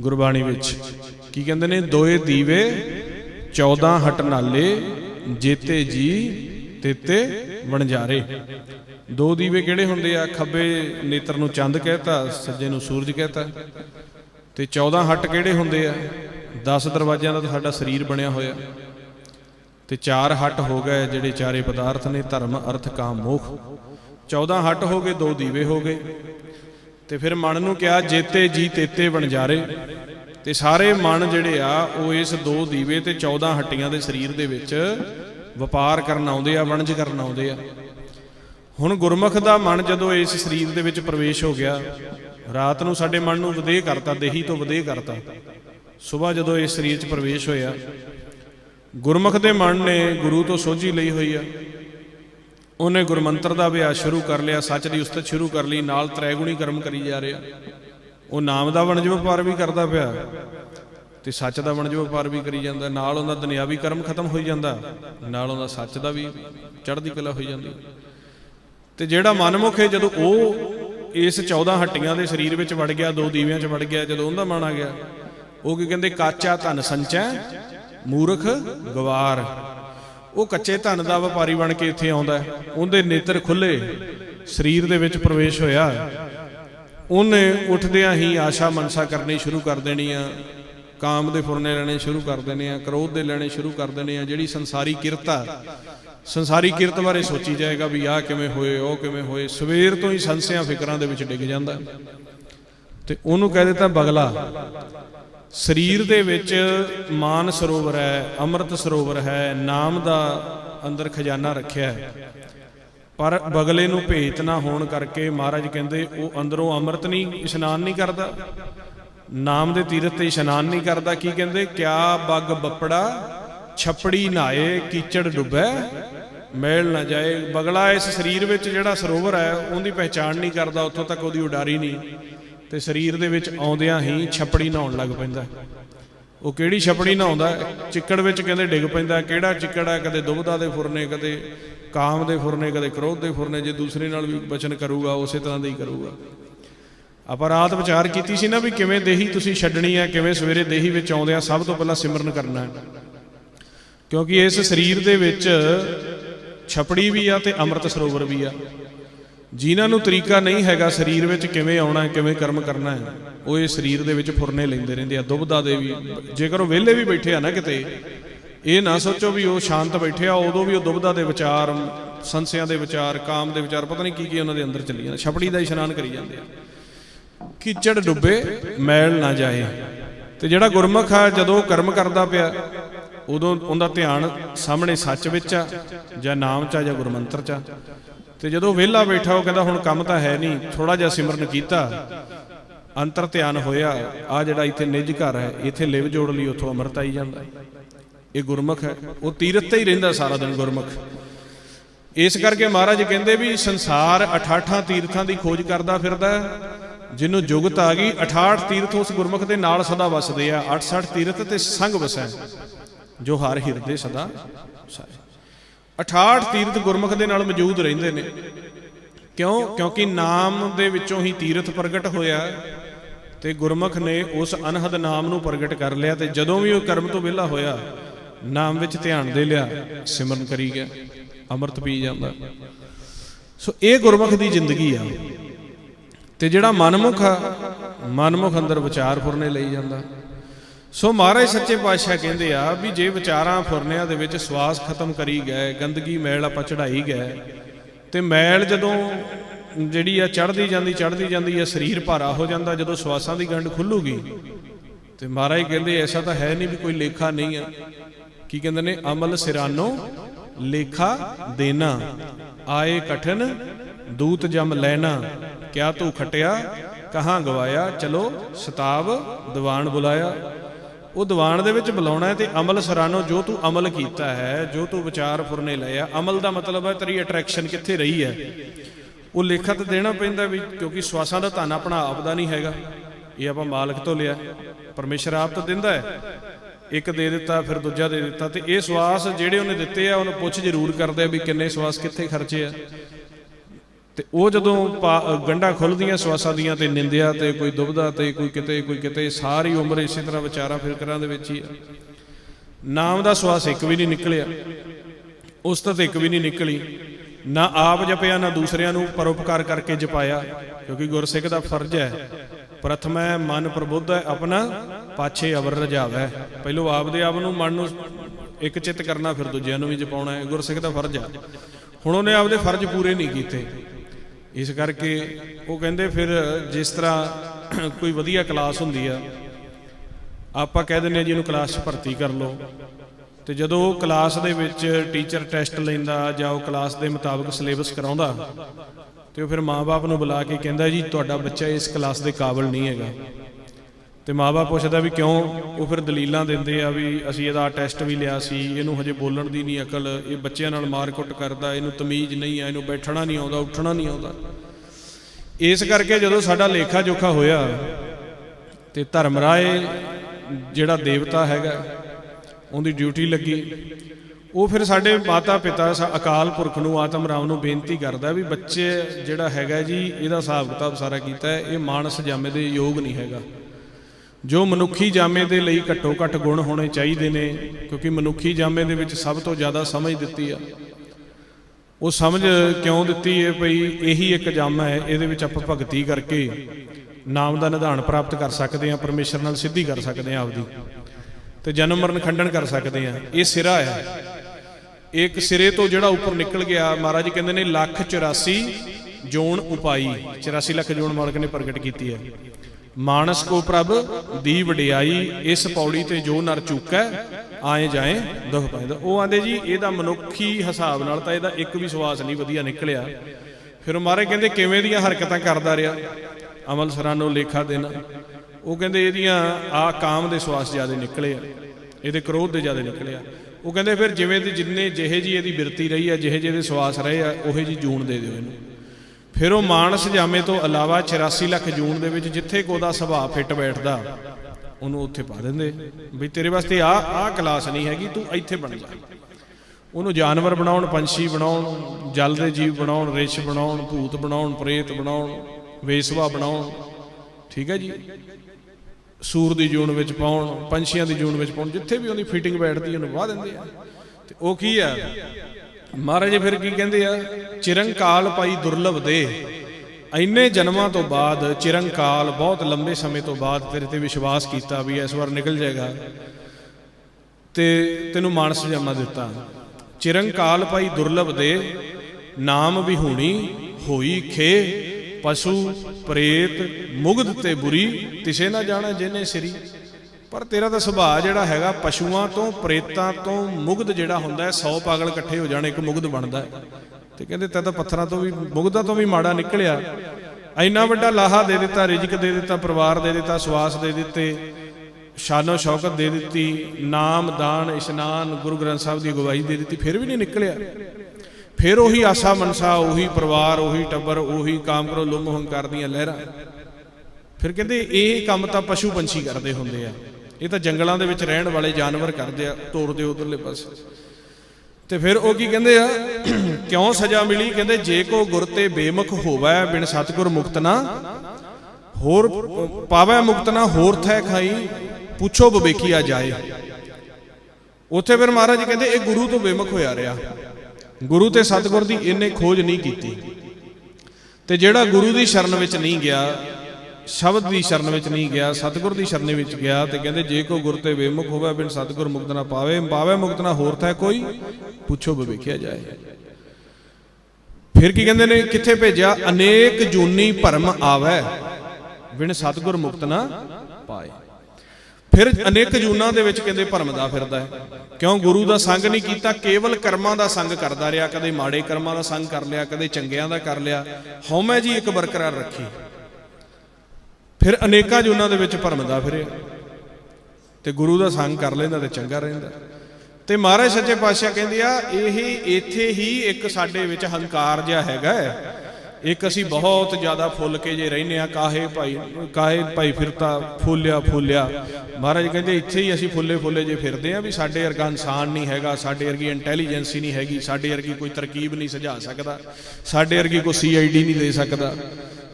ਗੁਰਬਾਣੀ ਵਿੱਚ। ਕੀ ਕਹਿੰਦੇ ਨੇ? ਦੋਏ ਦੀਵੇ 14 ਹਟ ਨਾਲੇ, ਜੇਤੇ ਜੀ, ਤੇਤੇ ਵਣਜਾਰੇ ਦੋ ਦੀਵੇ ਕਿਹੜੇ ਹੁੰਦੇ ਆ? ਖੱਬੇ ਨੇਤਰ ਨੂੰ ਚੰਦ ਕਹਿਤਾ, ਸੱਜੇ ਨੂੰ ਸੂਰਜ ਕਹਿਤਾ। ਤੇ 14 ਹੱਟ ਕਿਹੜੇ ਹੁੰਦੇ ਆ? 10 ਦਰਵਾਜ਼ਿਆਂ ਦਾ ਸਾਡਾ ਸਰੀਰ ਬਣਿਆ ਹੋਇਆ। ਤੇ ਚਾਰ ਹੱਟ ਹੋ ਗਏ, ਜਿਹੜੇ ਚਾਰੇ ਪਦਾਰਥ ਨੇ, ਧਰਮ, ਅਰਥ, ਕਾਮ, ਮੋਖ। 14 ਹੱਟ ਹੋ ਗਏ, ਦੋ ਦੀਵੇ ਹੋ ਗਏ। ਤੇ ਫਿਰ ਮਨ ਨੂੰ ਕਿਹਾ, ਜੇਤੇ ਜੀ ਤੇਤੇ ਵਣਜਾਰੇ। ਤੇ ਸਾਰੇ ਮਨ ਜਿਹੜੇ ਆ, ਉਹ ਇਸ ਦੋ ਦੀਵੇ ਤੇ 14 ਹੱਟੀਆਂ ਦੇ ਸਰੀਰ ਦੇ ਵਿੱਚ ਵਪਾਰ ਕਰਨ ਆਉਂਦੇ ਆ, ਵਣਜ ਕਰਨ ਆਉਂਦੇ ਆ। ਹੁਣ ਗੁਰਮੁਖ ਦਾ ਮਨ ਜਦੋਂ ਇਸ ਸਰੀਰ ਦੇ ਵਿੱਚ ਪ੍ਰਵੇਸ਼ ਹੋ ਗਿਆ, ਰਾਤ ਨੂੰ ਸਾਡੇ ਮਨ ਨੂੰ ਵਿਦੇਹ ਕਰਤਾ, ਦੇਹੀ ਤੋਂ ਵਿਦੇਹ ਕਰਤਾ। ਸਵੇਰ ਜਦੋਂ ਇਸ ਸਰੀਰ 'ਚ ਪ੍ਰਵੇਸ਼ ਹੋਇਆ, ਗੁਰਮੁਖ ਦੇ ਮਨ ਨੇ ਗੁਰੂ ਤੋਂ ਸੋਝੀ ਲਈ ਹੋਈ ਆ। ਉਹਨੇ ਗੁਰਮੰਤਰ ਦਾ ਅਭਿਆਸ ਸ਼ੁਰੂ ਕਰ ਲਿਆ, ਸੱਚ ਦੀ ਉਸਤਤ ਸ਼ੁਰੂ ਕਰ ਲਈ, ਨਾਲ ਤ੍ਰੈਗੁਣੀ ਕਰਮ ਕਰੀ ਜਾ ਰਿਹਾ। ਉਹ ਨਾਮ ਦਾ ਵਣਜ ਵਪਾਰ ਵੀ ਕਰਦਾ ਪਿਆ ਤੇ ਸੱਚ ਦਾ ਵਣਜ ਵਪਾਰ ਵੀ ਕਰੀ ਜਾਂਦਾ, ਨਾਲ ਉਹਦਾ ਦੁਨਿਆਵੀ ਕਰਮ ਖਤਮ ਹੋਈ ਜਾਂਦਾ, ਨਾਲ ਉਹਦਾ ਸੱਚ ਦਾ ਵੀ ਚੜ੍ਹਦੀ ਕਲਾ ਹੋਈ ਜਾਂਦੀ। ਤੇ ਜਿਹੜਾ ਮਨਮੁਖ ਹੈ, ਜਦੋਂ ਉਹ ਇਸ 14 ਹੱਟੀਆਂ ਦੇ ਸਰੀਰ ਵਿੱਚ ਵੜ ਗਿਆ, ਦੋ ਦੀਵਿਆਂ 'ਚ ਵੜ ਗਿਆ, ਜਦੋਂ ਉਹਦਾ ਮਨ ਆ ਗਿਆ, ਉਹ ਕੀ ਕਹਿੰਦੇ, ਕਾਚਾ ਧਨ ਸੰਚੈ, ਮੂਰਖ, ਗਵਾਰ। ਉਹ ਕੱਚੇ ਧਨ ਦਾ ਵਪਾਰੀ ਬਣ ਕੇ ਇੱਥੇ ਆਉਂਦਾ ਉਹਦੇ ਨੇਤਰ ਖੁੱਲੇ, ਸਰੀਰ ਦੇ ਵਿੱਚ ਪ੍ਰਵੇਸ਼ ਹੋਇਆ। ਉਹਨੇ ਉੱਠਦਿਆਂ ਹੀ ਆਸ਼ਾ ਮਨਸਾ ਕਰਨੀ ਸ਼ੁਰੂ ਕਰ ਦੇਣੀ ਆ। ਕਾਮ ਦੇ ਫੁਰਨੇ ਲੈਣੇ ਸ਼ੁਰੂ ਕਰ ਦੇਣੇ ਆ। ਕ੍ਰੋਧ ਦੇ ਲੈਣੇ ਸ਼ੁਰੂ ਕਰ ਦੇਣੇ ਆ। ਜਿਹੜੀ ਸੰਸਾਰੀ ਕਿਰਤ ਆ, ਸੰਸਾਰੀ ਕਿਰਤ ਬਾਰੇ ਸੋਚੀ ਜਾਏਗਾ ਵੀ ਆਹ ਕਿਵੇਂ ਹੋਏ, ਉਹ ਕਿਵੇਂ ਹੋਏ। ਸਵੇਰ ਤੋਂ ਹੀ ਸੰਸਿਆਂ, ਫਿਕਰਾਂ ਦੇ ਵਿੱਚ ਡਿੱਗ ਜਾਂਦਾ। ਤੇ ਉਹਨੂੰ ਕਹਿ ਦਿੱਤਾ, ਬਗਲਾ ਸਰੀਰ ਦੇ ਵਿੱਚ ਮਾਨ ਸਰੋਵਰ ਹੈ, ਅੰਮ੍ਰਿਤ ਸਰੋਵਰ ਹੈ, ਨਾਮ ਦਾ ਅੰਦਰ ਖਜ਼ਾਨਾ ਰੱਖਿਆ ਹੈ। ਪਰ ਬਗਲੇ ਨੂੰ ਭੇਤ ਨਾ ਹੋਣ ਕਰਕੇ ਮਹਾਰਾਜ ਕਹਿੰਦੇ, ਉਹ ਅੰਦਰੋਂ ਅੰਮ੍ਰਿਤ ਨਹੀਂ, ਇਸ਼ਨਾਨ ਨਹੀਂ ਕਰਦਾ। ਨਾਮ ਦੇ ਤੀਰਥ ਤੇ ਇਸ਼ਨਾਨ ਨਹੀਂ ਕਰਦਾ। ਕੀ ਕਹਿੰਦੇ? ਕਿਆ ਬੱਗ ਬੱਪੜਾ, ਛਪੜੀ ਨਾਏ, ਕੀਚੜ ਡੁੱਬੈ, ਮੈਲ ਨਾ ਜਾਏ। ਬਗਲਾ ਇਸ ਸਰੀਰ ਵਿੱਚ ਜਿਹੜਾ ਸਰੋਵਰ ਹੈ, ਉਹਦੀ ਪਹਿਚਾਣ ਨਹੀਂ ਕਰਦਾ, ਉੱਥੋਂ ਤੱਕ ਉਹਦੀ ਉਡਾਰੀ ਨਹੀਂ। ਤੇ ਸਰੀਰ ਦੇ ਵਿੱਚ ਆਉਂਦਿਆਂ ਹੀ ਛਪੜੀ ਨਹਾਉਣ ਲੱਗ ਪੈਂਦਾ। ਉਹ ਕਿਹੜੀ ਛਪੜੀ ਨਹਾਉਂਦਾ? ਚਿੱਕੜ ਵਿੱਚ ਕਹਿੰਦੇ ਡਿੱਗ ਪੈਂਦਾ। ਕਿਹੜਾ ਚਿੱਕੜ ਹੈ ਕਦੇ ਦੁਬਦਾ ਦੇ ਫੁਰਨੇ, ਕਦੇ ਕਾਮ ਦੇ ਫੁਰਨੇ, ਕਦੇ ਕ੍ਰੋਧ ਦੇ ਫੁਰਨੇ, ਜੇ ਦੂਸਰੇ ਨਾਲ ਵੀ ਬਚਨ ਕਰੂਗਾ, ਉਸੇ ਤਰ੍ਹਾਂ ਦਾ ਹੀ ਕਰੂਗਾ। ਆਪਾਂ ਰਾਤ ਵਿਚਾਰ ਕੀਤੀ ਸੀ ਨਾ ਵੀ ਕਿਵੇਂ ਦੇਹੀ ਤੁਸੀਂ ਛੱਡਣੀ ਹੈ ਕਿਵੇਂ ਸਵੇਰੇ ਦੇਹੀ ਵਿੱਚ ਆਉਂਦਿਆਂ ਸਭ ਤੋਂ ਪਹਿਲਾਂ ਸਿਮਰਨ ਕਰਨਾ ਹੈ। ਕਿਉਂਕਿ ਇਸ ਸਰੀਰ ਦੇ ਵਿੱਚ ਛਪੜੀ ਵੀ ਆ ਤੇ ਅੰਮ੍ਰਿਤ ਸਰੋਵਰ ਵੀ ਆ। ਜਿਨ੍ਹਾਂ ਨੂੰ ਤਰੀਕਾ ਨਹੀਂ ਹੈਗਾ ਸਰੀਰ ਵਿੱਚ ਕਿਵੇਂ ਆਉਣਾ ਹੈ ਕਿਵੇਂ ਕਰਮ ਕਰਨਾ ਹੈ, ਉਹ ਇਹ ਸਰੀਰ ਦੇ ਵਿੱਚ ਫੁਰਨੇ ਲੈਂਦੇ ਰਹਿੰਦੇ ਆ ਦੁਬਦਾ ਦੇ ਵੀ, ਜੇਕਰ ਉਹ ਵਿਹਲੇ ਵੀ ਬੈਠੇ ਆ ਨਾ ਕਿਤੇ, ਇਹ ਨਾ ਸੋਚੋ ਵੀ ਉਹ ਸ਼ਾਂਤ ਬੈਠੇ ਆ, ਉਦੋਂ ਵੀ ਉਹ ਦੁਬਦਾ ਦੇ ਵਿਚਾਰ, ਸੰਸਿਆਂ ਦੇ ਵਿਚਾਰ, ਕਾਮ ਦੇ ਵਿਚਾਰ, ਪਤਾ ਨਹੀਂ ਕੀ ਕੀ ਉਹਨਾਂ ਦੇ ਅੰਦਰ ਚੱਲੀ ਜਾਂਦਾ, ਛਪੜੀ ਦਾ ਇਸ਼ਨਾਨ ਕਰੀ ਜਾਂਦੇ ਆ। ਕੀਚੜ ਡੁੱਬੇ, ਮੈਲ ਨਾ ਜਾਏ। ਤੇ ਜਿਹੜਾ ਗੁਰਮੁਖ ਆ, ਜਦੋਂ ਕਰਮ ਕਰਦਾ ਪਿਆ, ਉਦੋਂ ਉਹਦਾ ਧਿਆਨ ਸਾਹਮਣੇ ਸੱਚ ਵਿੱਚ ਆ, ਜਾਂ ਨਾਮ ਚ ਆ, ਜਾਂ ਗੁਰਮੰਤਰ ਚ ਆ। ਤੇ ਜਦੋਂ ਵਿਹਲਾ ਬੈਠਾ ਉਹ ਕਹਿੰਦਾ, ਹੁਣ ਕੰਮ ਤਾਂ ਹੈ ਨਹੀਂ ਥੋੜਾ ਜਿਹਾ ਸਿਮਰਨ ਕੀਤਾ। ਅੰਤਰ ਧਿਆਨ ਹੋਇਆ, ਆ ਜਿਹੜਾ ਇੱਥੇ ਨਿੱਜ ਘਰ ਹੈ, ਇੱਥੇ ਲਿਵ ਜੋੜ ਲਈ ਉੱਥੋਂ ਅੰਮ੍ਰਿਤ ਆਈ ਜਾਂਦਾ। ਇਹ ਗੁਰਮੁਖ ਹੈ, ਉਹ ਤੀਰਥ ਤੇ ਹੀ ਰਹਿੰਦਾ ਸਾਰਾ ਦਿਨ ਗੁਰਮੁਖ। ਇਸ ਕਰਕੇ ਮਹਾਰਾਜ ਕਹਿੰਦੇ ਵੀ ਸੰਸਾਰ 88 ਤੀਰਥਾਂ ਦੀ ਖੋਜ ਕਰਦਾ ਫਿਰਦਾ ਜਿਹਨੂੰ ਜੁਗਤ ਆ ਗਈ 68 ਤੀਰਥ ਉਸ ਗੁਰਮੁਖ ਦੇ ਨਾਲ ਸਦਾ ਵਸਦੇ ਆ 68 ਤੀਰਥ ਤੇ ਸੰਗ ਵਸੈ, ਜੋ ਹਰ ਹਿਰਦੇ ਸਦਾ ਵਸਾਏ 68 ਤੀਰਥ ਗੁਰਮੁਖ ਦੇ ਨਾਲ ਮੌਜੂਦ ਰਹਿੰਦੇ ਨੇ। ਕਿਉਂ? ਕਿਉਂਕਿ ਨਾਮ ਦੇ ਵਿੱਚੋਂ ਹੀ ਤੀਰਥ ਪ੍ਰਗਟ ਹੋਇਆ ਤੇ ਗੁਰਮੁਖ ਨੇ ਉਸ ਅਨਹਦ ਨਾਮ ਨੂੰ ਪ੍ਰਗਟ ਕਰ ਲਿਆ ਤੇ ਜਦੋਂ ਵੀ ਉਹ ਕਰਮ ਤੋਂ ਵਿਹਲਾ ਹੋਇਆ, ਨਾਮ ਵਿੱਚ ਧਿਆਨ ਦੇ ਲਿਆ, ਸਿਮਰਨ ਕਰੀ ਗਿਆ, ਅੰਮ੍ਰਿਤ ਪੀ ਜਾਂਦਾ। ਸੋ ਇਹ ਗੁਰਮੁਖ ਦੀ ਜ਼ਿੰਦਗੀ ਆ। ਤੇ ਜਿਹੜਾ ਮਨਮੁਖ ਆ, ਮਨਮੁਖ ਅੰਦਰ ਵਿਚਾਰ ਫੁਰਨੇ ਲਈ ਜਾਂਦਾ। ਸੋ ਮਹਾਰਾਜ ਸੱਚੇ ਪਾਤਸ਼ਾਹ ਕਹਿੰਦੇ ਆ ਵੀ ਜੇ ਵਿਚਾਰਾਂ ਫੁਰਨਿਆਂ ਦੇ ਵਿੱਚ ਸਵਾਸ ਖਤਮ ਕਰੀ ਗਏ, ਗੰਦਗੀ ਮੈਲ ਆਪਾਂ ਚੜਾਈ ਗਏ, ਤੇ ਮੈਲ ਜਦੋਂ ਜਿਹੜੀ ਆ ਚੜਦੀ ਜਾਂਦੀ ਚੜਦੀ ਜਾਂਦੀ ਆ, ਸਰੀਰ ਭਾਰਾ ਹੋ ਜਾਂਦਾ, ਜਦੋਂ ਸਵਾਸਾਂ ਦੀ ਗੰਢ ਖੁੱਲੂਗੀ, ਤੇ ਮਹਾਰਾਜ ਕਹਿੰਦੇ ਐਸਾ ਤਾਂ ਹੈ ਨਹੀਂ ਵੀ ਕੋਈ ਲੇਖਾ ਨਹੀਂ ਆ। ਕੀ ਕਹਿੰਦੇ ਨੇ? ਅਮਲ ਸਿਰਾਨੋ ਲੇਖਾ ਦੇਣਾ, ਆਏ ਕਠਨ ਦੂਤ ਜਮ ਲੈਣਾ, ਕਿਆ ਤੂੰ ਖਟਿਆ, ਕਹਾਂ ਗਵਾਇਆ, ਚਲੋ ਸਤਾਬ ਦੀਵਾਨ ਬੁਲਾਇਆ। ਉਹ ਦੀਵਾਨ ਦੇ ਵਿੱਚ ਬੁਲਾਉਣਾ ਹੈ ਤੇ ਅਮਲ ਸਰਾਨੋ, ਜੋ ਤੂੰ ਅਮਲ ਕੀਤਾ ਹੈ, ਜੋ ਤੂੰ ਵਿਚਾਰ ਫੁਰਨੇ ਲਿਆ ਅਮਲ ਦਾ ਮਤਲਬ ਹੈ ਤੇਰੀ ਅਟਰੈਕਸ਼ਨ ਕਿੱਥੇ ਰਹੀ ਹੈ? ਉਹ ਲੇਖਤ ਦੇਣਾ ਪੈਂਦਾ ਵੀ ਕਿਉਂਕਿ ਸਵਾਸਾਂ ਦਾ ਧਨ ਆਪਣਾ ਆਪ ਦਾ ਨਹੀਂ ਹੈਗਾ। ਇਹ ਆਪਾਂ ਮਾਲਕ ਤੋਂ ਲਿਆ। ਪਰਮੇਸ਼ਰ ਆਪ ਤਾਂ ਦਿੰਦਾ ਹੈ। ਇੱਕ ਦੇ ਦਿੱਤਾ, ਫਿਰ ਦੂਜਾ ਦੇ ਦਿੱਤਾ ਤੇ ਇਹ ਸਵਾਸ ਜਿਹੜੇ ਉਹਨੇ ਦਿੱਤੇ ਆ, ਉਹਨੂੰ ਪੁੱਛ ਜ਼ਰੂਰ ਕਰਦੇ ਆ ਵੀ ਕਿੰਨੇ ਸਵਾਸ ਕਿੱਥੇ ਖਰਚੇ ਆ। ਤੇ ਉਹ ਜਦੋਂ ਪਾ- ਗੰਢਾਂ ਖੁੱਲਦੀਆਂ, ਸਵਾਸਾਂ ਦੀਆਂ ਤੇ ਨਿੰਦਿਆ ਤੇ ਕੋਈ ਦੁਬਦਾ ਤੇ ਕੋਈ ਕਿਤੇ ਕੋਈ ਕਿਤੇ, ਸਾਰੀ ਉਮਰ ਇਸੇ ਤਰ੍ਹਾਂ ਵਿਚਾਰਾਂ ਫਿਕਰਾਂ ਦੇ ਵਿੱਚ ਹੀ ਨਾਮ ਦਾ ਸਵਾਸ ਇੱਕ ਵੀ ਨਹੀਂ ਨਿਕਲਿਆ। ਉਸਤਤ ਇੱਕ ਵੀ ਨਹੀਂ ਨਿਕਲੀ। ਨਾ ਆਪ ਜਪਿਆ, ਨਾ ਦੂਸਰਿਆਂ ਨੂੰ ਪਰਉਪਕਾਰ ਕਰਕੇ ਜਪਾਇਆ, ਕਿਉਂਕਿ ਗੁਰਸਿੱਖ ਦਾ ਫਰਜ਼ ਹੈ। ਪ੍ਰਥਮੈ ਮਨ ਪ੍ਰਬੁੱਧ ਹੈ, ਆਪਣਾ ਪਾਛੇ ਅਵਰ ਰਜਾਵੈ। ਪਹਿਲੋ ਆਪ ਦੇ ਆਪ ਨੂੰ ਮਨ ਨੂੰ ਇੱਕ ਚਿੱਤ ਕਰਨਾ, ਫਿਰ ਦੂਜਿਆਂ ਨੂੰ ਵੀ ਜਪਾਉਣਾ ਹੈ। ਗੁਰਸਿੱਖ ਦਾ ਫਰਜ਼ ਹੈ। ਹੁਣ ਉਹਨੇ ਆਪਦੇ ਫਰਜ਼ ਪੂਰੇ ਨਹੀਂ ਕੀਤੇ। ਇਸ ਕਰਕੇ ਉਹ ਕਹਿੰਦੇ ਫਿਰ ਜਿਸ ਤਰ੍ਹਾਂ ਕੋਈ ਵਧੀਆ ਕਲਾਸ ਹੁੰਦੀ ਆ, ਆਪਾਂ ਕਹਿ ਦਿੰਦੇ ਆ ਜੀ ਇਹਨੂੰ ਕਲਾਸ 'ਚ ਭਰਤੀ ਕਰ ਲਓ। ਤੇ ਜਦੋਂ ਉਹ ਕਲਾਸ ਦੇ ਵਿੱਚ ਟੀਚਰ ਟੈਸਟ ਲੈਂਦਾ ਜਾਂ ਉਹ ਕਲਾਸ ਦੇ ਮੁਤਾਬਕ ਸਿਲੇਬਸ ਕਰਾਉਂਦਾ, ਤੇ ਉਹ ਫਿਰ ਮਾਪੇ ਨੂੰ ਬੁਲਾ ਕੇ ਕਹਿੰਦਾ ਜੀ, ਤੁਹਾਡਾ ਬੱਚਾ ਇਸ ਕਲਾਸ ਦੇ ਕਾਬਿਲ ਨਹੀਂ ਹੈਗਾ। ਤੇ ਮਾਪੇ ਪੁੱਛਦਾ ਵੀ ਕਿਉਂ ਉਹ ਫਿਰ ਦਲੀਲਾਂ ਦਿੰਦੇ ਆ ਵੀ ਅਸੀਂ ਇਹਦਾ ਟੈਸਟ ਵੀ ਲਿਆ ਸੀ, ਇਹਨੂੰ ਹਜੇ ਬੋਲਣ ਦੀ ਨਹੀਂ ਅਕਲ, ਇਹ ਬੱਚਿਆਂ ਨਾਲ ਮਾਰਕੁੱਟ ਕਰਦਾ, ਇਹਨੂੰ ਤਮੀਜ਼ ਨਹੀਂ ਆ, ਇਹਨੂੰ ਬੈਠਣਾ ਨਹੀਂ ਆਉਂਦਾ, ਉੱਠਣਾ ਨਹੀਂ ਆਉਂਦਾ। ਇਸ ਕਰਕੇ ਜਦੋਂ ਸਾਡਾ ਲੇਖਾ ਜੋਖਾ ਹੋਇਆ ਤੇ ਧਰਮ ਰਾਏ ਜਿਹੜਾ ਦੇਵਤਾ ਹੈਗਾ, ਉਹਦੀ ਡਿਊਟੀ ਲੱਗੀ। ਉਹ ਫਿਰ ਸਾਡੇ ਮਾਤਾ ਪਿਤਾ ਅਕਾਲ ਪੁਰਖ ਨੂੰ, ਆਤਮ ਰਾਮ ਨੂੰ ਬੇਨਤੀ ਕਰਦਾ ਵੀ ਬੱਚੇ ਜਿਹੜਾ ਹੈਗਾ ਜੀ, ਇਹਦਾ ਹਿਸਾਬ ਕਿਤਾਬ ਸਾਰਾ ਕੀਤਾ, ਇਹ ਮਾਨਸ ਜਾਮੇ ਦੇ ਯੋਗ ਨਹੀਂ ਹੈਗਾ। ਜੋ ਮਨੁੱਖੀ ਜਾਮੇ ਦੇ ਲਈ ਘੱਟੋ ਘੱਟ ਗੁਣ ਹੋਣੇ ਚਾਹੀਦੇ ਨੇ, ਕਿਉਂਕਿ ਮਨੁੱਖੀ ਜਾਮੇ ਦੇ ਵਿੱਚ ਸਭ ਤੋਂ ਜ਼ਿਆਦਾ ਸਮਝ ਦਿੱਤੀ ਆ। ਉਹ ਸਮਝ ਕਿਉਂ ਦਿੱਤੀ ਹੈ ਭਈ ਇਹੀ ਇੱਕ ਜਾਮਾ ਹੈ, ਇਹਦੇ ਵਿੱਚ ਆਪਾਂ ਭਗਤੀ ਕਰਕੇ ਨਾਮ ਦਾ ਨਿਧਾਨ ਪ੍ਰਾਪਤ ਕਰ ਸਕਦੇ ਹਾਂ, ਪਰਮੇਸ਼ਰ ਨਾਲ ਸਿੱਧੀ ਕਰ ਸਕਦੇ ਹਾਂ ਆਪਦੀ, ਤੇ ਜਨਮ ਮਰਨ ਖੰਡਨ ਕਰ ਸਕਦੇ ਹਾਂ। ਇਹ ਸਿਰਾ ਹੈ। ਇੱਕ ਸਿਰੇ ਤੋਂ ਜਿਹੜਾ ਉੱਪਰ ਨਿਕਲ ਗਿਆ, ਮਹਾਰਾਜ ਕਹਿੰਦੇ ਨੇ, ਲੱਖ 84 ਜੋਨ ਉਪਾਈ 84 ਲੱਖ ਜੋਨ ਮਾਲਕ ਨੇ ਪ੍ਰਗਟ ਕੀਤੀ ਹੈ। ਮਾਨਸ ਕੋ ਪ੍ਰਭ, ਦੀ ਵਡਿਆਈ, ਇਸ ਪੌੜੀ ਤੇ ਜੋ ਨਰ ਚੁੱਕੈ, ਆਏ ਜਾਏ, ਦੁਖ ਪਾਇਦਾ ਉਹ ਆਂਦੇ ਜੀ, ਇਹਦਾ ਮਨੁੱਖੀ ਹਿਸਾਬ ਨਾਲ ਤਾਂ ਇਹਦਾ ਇੱਕ ਵੀ ਸਵਾਸ ਨਹੀਂ ਵਧੀਆ ਨਿਕਲਿਆ। ਫਿਰ ਮਾਰੇ ਕਹਿੰਦੇ, ਕਿਵੇਂ ਦੀਆਂ ਹਰਕਤਾਂ ਕਰਦਾ ਰਿਹਾ? ਅਮਲ ਸਰਾਨੋ ਲੇਖਾ ਦੇਣਾ। ਉਹ ਕਹਿੰਦੇ, ਇਹਦੀਆਂ ਆ ਕਾਮ ਦੇ ਸਵਾਸ ਜ਼ਿਆਦਾ ਨਿਕਲੇ ਆ। ਇਹਦੇ ਕ੍ਰੋਧ ਦੇ ਜ਼ਿਆਦਾ ਨਿਕਲੇ ਆ। ਉਹ ਕਹਿੰਦੇ, ਫਿਰ ਜਿਵੇਂ ਦੀ ਜਿੰਨੇ ਜਿਹੇ ਜੀ ਇਹਦੀ ਬਿਰਤੀ ਰਹੀ ਆ, ਜਿਹੇ ਜਿਹੇ ਦੇ ਸਵਾਸ ਰਹੇ ਆ, ਉਹੇ ਜੀ ਜੂਣ ਦੇ ਦਿਓ ਇਹਨੂੰ। ਫਿਰ ਉਹ ਮਾਨਸ ਜਾਮੇ ਤੋਂ ਇਲਾਵਾ 84 ਲੱਖ ਜੂਨ ਦੇ ਵਿੱਚ ਜਿੱਥੇ ਕੋ ਦਾ ਸੁਭਾਅ ਫਿੱਟ ਬੈਠਦਾ, ਉਹਨੂੰ ਉੱਥੇ ਪਾ ਦਿੰਦੇ। ਵੀ ਤੇਰੇ ਵਾਸਤੇ ਆ ਆ ਕਲਾਸ ਨਹੀਂ ਹੈਗੀ, ਤੂੰ ਇੱਥੇ ਬਣ ਜਾ। ਉਹਨੂੰ ਜਾਨਵਰ ਬਣਾਉਣ, ਪੰਛੀ ਬਣਾਉਣ, ਜਲ ਦੇ ਜੀਵ ਬਣਾਉਣ, ਰਿਛ ਬਣਾਉਣ, ਭੂਤ ਬਣਾਉਣ, ਪ੍ਰੇਤ ਬਣਾਉਣ, ਵੇਸਵਾ ਬਣਾਉਣ, ਠੀਕ ਹੈ ਜੀ? ਸੂਰ ਦੀ ਜੂਨ ਵਿੱਚ ਪਾਉਣ, ਪੰਛੀਆਂ ਦੀ ਜੂਨ ਵਿੱਚ ਪਾਉਣ, ਜਿੱਥੇ ਵੀ ਉਹਦੀ ਫਿਟਿੰਗ ਬੈਠਦੀ ਉਹਨੂੰ ਵਾਹ ਦਿੰਦੇ ਆ। ਤੇ ਉਹ ਕੀ ਆ ਮਹਾਰਾਜ ਫਿਰ ਕੀ ਕਹਿੰਦੇ ਆ? ਚਿਰੰਕਾਲ ਪਾਈ ਦੁਰਲਭ ਦੇ। ਇੰਨੇ ਜਨਮਾਂ ਤੋਂ ਬਾਅਦ ਚਿਰੰਕਾਲ ਬਹੁਤ ਲੰਬੇ ਸਮੇਂ ਤੋਂ ਬਾਅਦ ਤੇਰੇ ਤੇ ਵਿਸ਼ਵਾਸ ਕੀਤਾ ਵੀ ਇਸ ਵਾਰ ਨਿਕਲ ਜਾਏਗਾ। ਤੇ ਤੈਨੂੰ ਮਾਨਸ ਜਾਮਾ ਦਿੱਤਾ। ਚਿਰੰਕਾਲ ਪਾਈ ਦੁਰਲਭ ਦੇ, ਨਾਮ ਵਿਹੂਣੀ ਹੋਈ ਖੇ, ਪਸ਼ੂ, ਪ੍ਰੇਤ, ਮੁਗਧ ਤੇ ਬੁਰੀ, ਤਿਸੇ ਨਾ ਜਾਣਾ ਜਿਹਨੇ ਸਰੀ। ਪਰ ਤੇਰਾ ਤਾਂ ਸੁਭਾਅ ਜਿਹੜਾ ਹੈਗਾ, ਪਸ਼ੂਆਂ ਤੋਂ, ਪ੍ਰੇਤਾਂ ਤੋਂ ਮੁਗਧ ਜਿਹੜਾ ਹੁੰਦਾ ਹੈ 100 ਪਾਗਲ ਇਕੱਠੇ ਹੋ ਜਾਣ, ਇੱਕ ਮੁਗਧ ਬਣਦਾ ਹੈ। ਤੇ ਕਹਿੰਦੇ, ਤੈ ਤਾਂ ਪੱਥਰਾਂ ਤੋਂ ਵੀ, ਮੁਗਧਾਂ ਤੋਂ ਵੀ ਮਾੜਾ ਨਿਕਲਿਆ। ਇੰਨਾ ਵੱਡਾ ਲਾਹਾ ਦੇ ਦਿੱਤਾ, ਰਿਜਕ ਦੇ ਦਿੱਤਾ, ਪਰਿਵਾਰ ਦੇ ਦਿੱਤਾ, ਸਵਾਸ ਦੇ ਦਿੱਤੇ, ਸ਼ਾਨੋ ਸ਼ੌਕਤ ਦੇ ਦਿੱਤੀ, ਨਾਮ, ਦਾਨ, ਇਸ਼ਨਾਨ, ਗੁਰੂ ਗ੍ਰੰਥ ਸਾਹਿਬ ਦੀ ਅਗਵਾਈ ਦੇ ਦਿੱਤੀ, ਫਿਰ ਵੀ ਨਹੀਂ ਨਿਕਲਿਆ। ਫਿਰ ਉਹੀ ਆਸਾ ਮਨਸਾ, ਉਹੀ ਪਰਿਵਾਰ, ਉਹੀ ਟੱਬਰ, ਉਹੀ ਕਾਮ ਕਰੋ, ਲੁੰਮ ਹੰਕਾਰ ਦੀਆਂ ਲਹਿਰਾਂ। ਫਿਰ ਕਹਿੰਦੇ, ਇਹ ਕੰਮ ਤਾਂ ਪਸ਼ੂ ਪੰਛੀ ਕਰਦੇ ਹੁੰਦੇ ਆ। ਇਹ ਤਾਂ ਜੰਗਲਾਂ ਦੇ ਵਿੱਚ ਰਹਿਣ ਵਾਲੇ ਜਾਨਵਰ ਕਰਦੇ ਆ, ਤੋਰਦੇ ਉਧਰਲੇ ਪਾਸੇ। ਤੇ ਫਿਰ ਉਹ ਕੀ ਕਹਿੰਦੇ ਆ, ਕਿਉਂ ਸਜ਼ਾ ਮਿਲੀ? ਕਹਿੰਦੇ, ਜੇ ਕੋ ਗੁਰ ਤੇ ਬੇਮੁਖ ਹੋਵੈ ਬਿਨ ਸਤਗੁਰ ਮੁਕਤ ਨਾ, ਹੋਰ ਪਾਵੈ ਮੁਕਤ ਨਾ, ਹੋਰ ਥੈ ਖਾਈ, ਪੁੱਛੋ ਬਵੇਖੀਆ ਜਾਏ। ਉੱਥੇ ਫਿਰ ਮਹਾਰਾਜ ਕਹਿੰਦੇ, ਇਹ ਗੁਰੂ ਤੋਂ ਬੇਮੁਖ ਹੋਇਆ ਰਿਹਾ। ਗੁਰੂ ਤੇ ਸਤਗੁਰ ਦੀ ਇਹਨੇ ਖੋਜ ਨਹੀਂ ਕੀਤੀ। ਤੇ ਜਿਹੜਾ ਗੁਰੂ ਦੀ ਸ਼ਰਨ ਵਿੱਚ ਨਹੀਂ ਗਿਆ ਸ਼ਬਦ ਦੀ ਸ਼ਰਨ ਵਿੱਚ ਨਹੀਂ ਗਿਆ, ਸਤਿਗੁਰ ਦੀ ਸ਼ਰਨ ਵਿੱਚ ਗਿਆ ਤੇ ਕਹਿੰਦੇ ਜੇ ਕੋ ਗੁਰ ਤੇ ਬੇਮੁਖ ਹੋਵੇ ਬਿਨ ਸਤਿਗੁਰ ਮੁਕਤ ਨਾ ਪਾਵੇ ਪਾਵੇ ਮੁਕਤ ਨਾ ਹੋਰ ਤਾਂ ਕੋਈ, ਪੁੱਛੋ ਬਵੇਖਿਆ ਜਾਏ। ਫਿਰ ਕੀ ਕਹਿੰਦੇ ਨੇ, ਕਿੱਥੇ ਭੇਜਿਆ? ਅਨੇਕ ਜੂਨੀ ਭਰਮ ਆਵੈ, ਬਿਨ ਸਤਿਗੁਰ ਮੁਕਤ ਨਾ ਪਾਏ। ਫਿਰ ਅਨੇਕ ਜੂਨਾਂ ਦੇ ਵਿੱਚ ਕਹਿੰਦੇ ਭਰਮ ਦਾ ਫਿਰਦਾ ਹੈ। ਕਿਉਂ? ਗੁਰੂ ਦਾ ਸੰਗ ਨਹੀਂ ਕੀਤਾ, ਕੇਵਲ ਕਰਮਾਂ ਦਾ ਸੰਗ ਕਰਦਾ ਰਿਹਾ, ਕਦੇ ਮਾੜੇ ਕਰਮਾਂ ਦਾ ਸੰਗ ਕਰ ਲਿਆ, ਕਦੇ ਚੰਗਿਆਂ ਦਾ ਕਰ ਲਿਆ। ਹਉਮੈ ਜੀ ਇੱਕ ਬਰਕਰਾਰ ਰੱਖੀ। ਫਿਰ ਅਨੇਕਾਂ ਜੂਨਾਂ ਦੇ ਵਿੱਚ ਭਰਮਦਾ ਫਿਰਿਆ ਤੇ ਗੁਰੂ ਦਾ ਸੰਗ ਕਰ ਲੈਂਦਾ ਤੇ ਚੰਗਾ ਰਹਿੰਦਾ ਤੇ ਮਹਾਰਾਜ ਸੱਚੇ ਪਾਤਸ਼ਾਹ ਕਹਿੰਦੇ ਆ, ਇਹ, ਇੱਥੇ ਹੀ ਇੱਕ ਸਾਡੇ ਵਿੱਚ ਹੰਕਾਰ ਜਿਹਾ ਹੈਗਾ ਹੈ। ਇੱਕ ਅਸੀਂ ਬਹੁਤ ਜ਼ਿਆਦਾ ਫੁੱਲ ਕੇ ਜੇ ਰਹਿੰਦੇ ਆ ਕਾਹੇ ਭਾਈ ਕਾਹੇ ਭਾਈ ਫਿਰਤਾ, ਫੁੱਲਿਆ ਫੁੱਲਿਆ। ਮਹਾਰਾਜ ਕਹਿੰਦੇ ਇੱਥੇ ਹੀ ਅਸੀਂ ਫੁੱਲੇ ਫੁੱਲੇ ਜੇ ਫਿਰਦੇ ਆ ਵੀ ਸਾਡੇ ਵਰਗਾ ਇਨਸਾਨ ਨਹੀਂ ਹੈਗਾ, ਸਾਡੇ ਵਰਗੀ ਇੰਟੈਲੀਜੈਂਸੀ ਨਹੀਂ ਹੈਗੀ, ਸਾਡੇ ਵਰਗੀ ਕੋਈ ਤਰਕੀਬ ਨਹੀਂ ਸੁਝਾ ਸਕਦਾ, ਸਾਡੇ ਵਰਗੀ ਕੋਈ ਸੀਆਈਡੀ ਨਹੀਂ ਦੇ ਸਕਦਾ।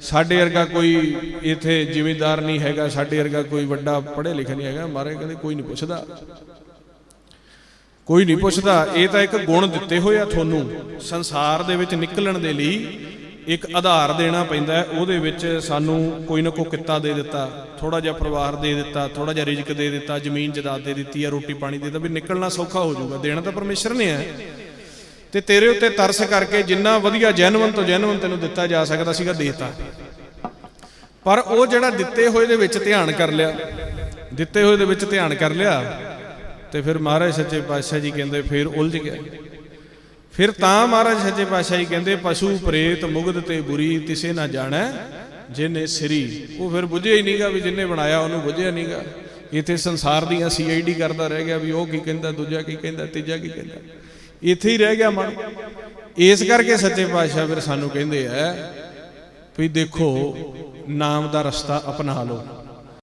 ਸਾਡੇ ਵਰਗਾ ਕੋਈ ਇੱਥੇ ਜ਼ਿਮੀਂਦਾਰ ਨਹੀਂ ਹੈਗਾ, ਸਾਡੇ ਵਰਗਾ ਕੋਈ ਵੱਡਾ ਪੜ੍ਹੇ ਲਿਖਿਆ ਨਹੀਂ ਹੈਗਾ। ਮਹਾਰਾਜ ਕਹਿੰਦੇ ਕੋਈ ਨਹੀਂ ਪੁੱਛਦਾ। ਕੋਈ ਨਹੀਂ ਪੁੱਛਦਾ। ਇਹ ਤਾਂ ਇੱਕ ਗੁਣ ਦਿੱਤੇ ਹੋਏ ਆ ਤੁਹਾਨੂੰ। ਸੰਸਾਰ ਦੇ ਵਿੱਚ ਨਿਕਲਣ ਦੇ ਲਈ ਇੱਕ ਆਧਾਰ ਦੇਣਾ ਪੈਂਦਾ ਉਹਦੇ ਵਿੱਚ ਸਾਨੂੰ ਕੋਈ ਨਾ ਕੋਈ ਕਿੱਤਾ ਦੇ ਦਿੱਤਾ ਥੋੜਾ ਜਿਹਾ ਪਰਿਵਾਰ ਦੇ ਦਿੱਤਾ ਥੋੜਾ ਜਿਹਾ ਰਿਜ਼ਕ ਦੇ ਦਿੱਤਾ, ਜ਼ਮੀਨ ਜਾਇਦਾਦ ਦੇ ਦਿੱਤੀ ਆ ਰੋਟੀ ਪਾਣੀ ਦੇ ਦਿੱਤਾ, ਵੀ ਨਿਕਲਣਾ ਸੌਖਾ ਹੋ ਜਾਊਗਾ, ਦੇਣਾ ਤਾਂ ਪਰਮੇਸ਼ਰ ਨੇ ਹੈ। ਤੇ ਤੇਰੇ ਉੱਤੇ ਤਰਸ ਕਰਕੇ ਜਿੰਨਾ ਵਧੀਆ ਜੈਨੂਨ ਤੋਂ ਜੈਨੂਨ ਤੈਨੂੰ ਦਿੱਤਾ ਜਾ ਸਕਦਾ ਸੀਗਾ, ਦੇਤਾ। ਪਰ ਉਹ ਜਿਹੜਾ ਦਿੱਤੇ ਹੋਏ ਦੇ ਵਿੱਚ ਧਿਆਨ ਕਰ ਲਿਆ, ਦਿੱਤੇ ਹੋਏ ਦੇ ਵਿੱਚ ਧਿਆਨ ਕਰ ਲਿਆ, ਤੇ ਫਿਰ ਮਹਾਰਾਜ ਸੱਚੇ ਪਾਤਸ਼ਾਹ ਜੀ ਕਹਿੰਦੇ, ਫਿਰ ਉਲਝ ਗਿਆ। ਫਿਰ ਤਾਂ ਮਹਾਰਾਜ ਸੱਚੇ ਪਾਤਸ਼ਾਹ ਜੀ ਕਹਿੰਦੇ, ਪਸ਼ੂ ਪ੍ਰੇਤ ਮੁਗਧ ਤੇ ਬੁਰੀ, ਤਿਸੇ ਨਾ ਜਾਣੈ, ਜਿਨੇ ਸਰੀ। ਉਹ ਫਿਰ ਬੁਝਿਆ ਹੀ ਨਹੀਂਗਾ ਵੀ ਜਿਨੇ ਬਣਾਇਆ, ਉਹਨੂੰ ਬੁੱਝਿਆ ਨਹੀਂਗਾ ਇੱਥੇ ਸੰਸਾਰ ਦੀਆਂ ਸੀਆਈਡੀ ਕਰਦਾ ਰਹਿ ਗਿਆ ਵੀ ਉਹ ਕੀ ਕਹਿੰਦਾ, ਦੂਜਾ ਕੀ ਕਹਿੰਦਾ, ਤੀਜਾ ਕੀ ਕਹਿੰਦਾ। ਇੱਥੇ ਹੀ ਰਹਿ ਗਿਆ ਮਨ। ਇਸ ਕਰਕੇ ਸੱਚੇ ਪਾਤਸ਼ਾਹ ਫਿਰ ਸਾਨੂੰ ਕਹਿੰਦੇ ਆ ਵੀ ਦੇਖੋ, ਨਾਮ ਦਾ ਰਸਤਾ ਅਪਣਾ ਲਓ।